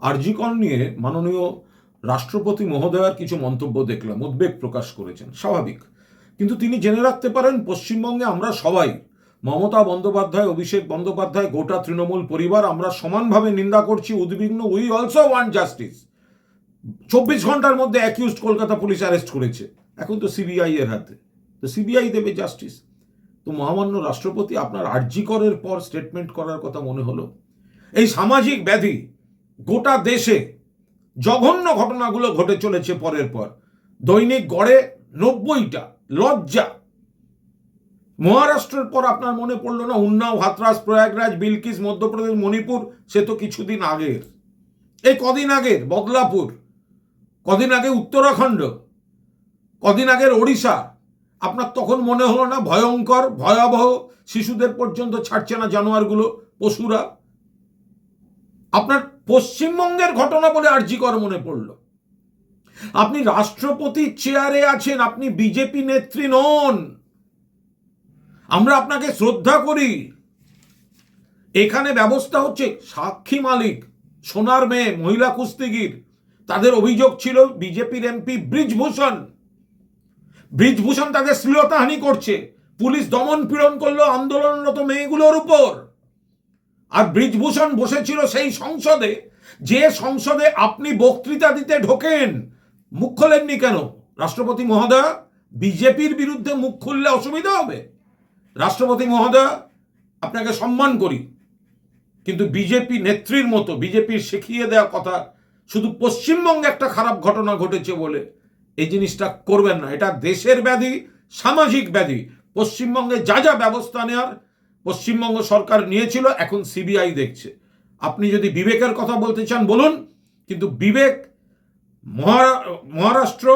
আরজিকন নিয়ে মাননীয় রাষ্ট্রপতি মহোদয়ার কিছু মন্তব্য দেখলাম, উদ্বেগ প্রকাশ করেছেন, স্বাভাবিক। কিন্তু তিনি জেনে রাখতে পারেন, পশ্চিমবঙ্গে আমরা সবাই, মমতা বন্দ্যোপাধ্যায়, অভিষেক বন্দ্যোপাধ্যায়, গোটা তৃণমূল পরিবার, আমরা সমানভাবে নিন্দা করছি, উদ্বিগ্ন উই অলসো ওয়ান্ট জাস্টিস চব্বিশ ঘণ্টার মধ্যে অ্যাকিউজড কলকাতা পুলিশ অ্যারেস্ট করেছে। এখন তো সিবিআই এর হাতে। তো সিবিআই দেবে জাস্টিস তো মহামান্য রাষ্ট্রপতি, আপনার আর্জিকরের পর স্টেটমেন্ট করার কথা মনে হলো? এই সামাজিক ব্যাধি গোটা দেশে জঘন্য ঘটনাগুলো ঘটে চলেছে পরের পর। দৈনিক গড়ে নব্বইটা, লজ্জা। মহারাষ্ট্রের পর আপনার মনে পড়ল না, উন্নাও, হাতরাস, প্রয়াগরাজ, বিলকিস, মধ্যপ্রদেশ, মণিপুর, সে তো কিছুদিন আগের। এই কদিন আগের, বদলাপুর, কদিন আগে উত্তরাখণ্ড, কদিন আগের ওড়িশা। আপনার তখন মনে হলো না, ভয়ঙ্কর, ভয়াবহ, শিশুদের পর্যন্ত ছাড়ছে না জানোয়ারগুলো, পশুরা। আপনার পশ্চিমবঙ্গের ঘটনা বলে আর্জিকর মনে পড়ল। আপনি রাষ্ট্রপতির চেয়ারে আছেন, আপনি বিজেপি নেত্রী নন। আমরা আপনাকে শ্রদ্ধা করি। এখানে ব্যবস্থা হচ্ছে সাক্ষী মালিক, সোনার মেয়ে, মহিলা কুস্তিগির। তাদের অভিযোগ ছিল বিজেপির এমপি ব্রিজভূষণ। ব্রিজভূষণ তাদের শ্লীলতাহানি করছে। পুলিশ দমন পীড়ন করল আন্দোলনরত মেয়েগুলোর উপর। আর ব্রিজভূষণ বসেছিল সেই সংসদে, যে সংসদে আপনি বক্তৃতা দিতে ঢোকেন, মুখ খোলেননি কেন? রাষ্ট্রপতি মহোদয়, বিজেপির বিরুদ্ধে মুখ খুললে অসুবিধা হবে। রাষ্ট্রপতি মহোদয়, আপনাকে সম্মান করি, কিন্তু বিজেপি নেত্রীর মতো, বিজেপির শিখিয়ে দেওয়া কথা, শুধু পশ্চিমবঙ্গে একটা খারাপ ঘটনা ঘটেছে বলে এই জিনিসটা করবেন না। এটা দেশের ব্যাধি, সামাজিক ব্যাধি। পশ্চিমবঙ্গে যা যা ব্যবস্থা নেওয়ার পশ্চিমবঙ্গ সরকার নিয়েছিল, এখন সিবিআই দেখছে। আপনি যদি বিবেকের কথা বলতে চান, বলুন। কিন্তু বিবেক মহারা মহারাষ্ট্র,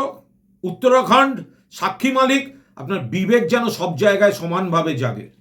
উত্তরাখণ্ড, সাক্ষী মালিক, আপনার বিবেক যেন সব জায়গায় সমানভাবে জাগে।